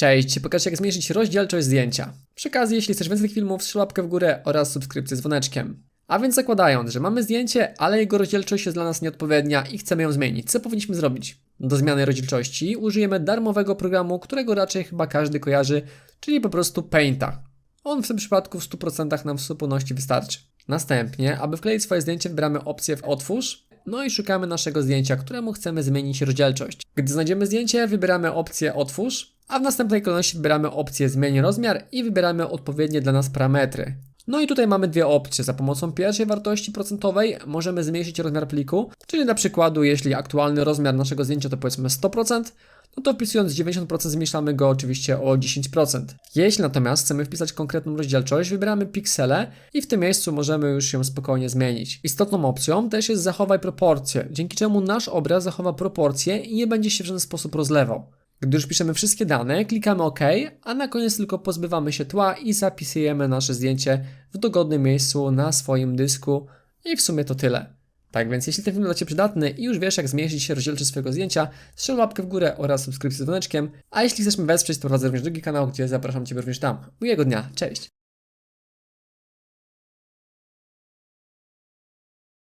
Cześć, pokażę jak zmniejszyć rozdzielczość zdjęcia. Przy okazji, jeśli chcesz więcej filmów, strzel łapkę w górę oraz subskrypcję z dzwoneczkiem. A więc zakładając, że mamy zdjęcie, ale jego rozdzielczość jest dla nas nieodpowiednia i chcemy ją zmienić, co powinniśmy zrobić? Do zmiany rozdzielczości użyjemy darmowego programu, którego raczej chyba każdy kojarzy, czyli po prostu Painta. On w tym przypadku w 100% nam w zupełności wystarczy. Następnie, aby wkleić swoje zdjęcie, wybieramy opcję w Otwórz, no i szukamy naszego zdjęcia, któremu chcemy zmienić rozdzielczość. Gdy znajdziemy zdjęcie, wybieramy opcję Otwórz, a w następnej kolejności wybieramy opcję Zmień rozmiar i wybieramy odpowiednie dla nas parametry. No i tutaj mamy dwie opcje. Za pomocą pierwszej wartości procentowej możemy zmniejszyć rozmiar pliku, czyli na przykładu jeśli aktualny rozmiar naszego zdjęcia to powiedzmy 100%, no to wpisując 90% zmniejszamy go oczywiście o 10%. Jeśli natomiast chcemy wpisać konkretną rozdzielczość, wybieramy piksele i w tym miejscu możemy już ją spokojnie zmienić. Istotną opcją też jest zachowaj proporcje, dzięki czemu nasz obraz zachowa proporcje i nie będzie się w żaden sposób rozlewał. Gdy już piszemy wszystkie dane, klikamy OK, a na koniec tylko pozbywamy się tła i zapisujemy nasze zdjęcie w dogodnym miejscu na swoim dysku i w sumie to tyle. Tak więc jeśli ten film dla Ciebie przydatny i już wiesz jak zmniejszyć rozdzielczość swojego zdjęcia, strzel łapkę w górę oraz subskrypcję z dzwoneczkiem, a jeśli chcesz mnie wesprzeć, to prowadzę również drugi kanał, gdzie zapraszam Ciebie również tam. Miłego dnia, cześć!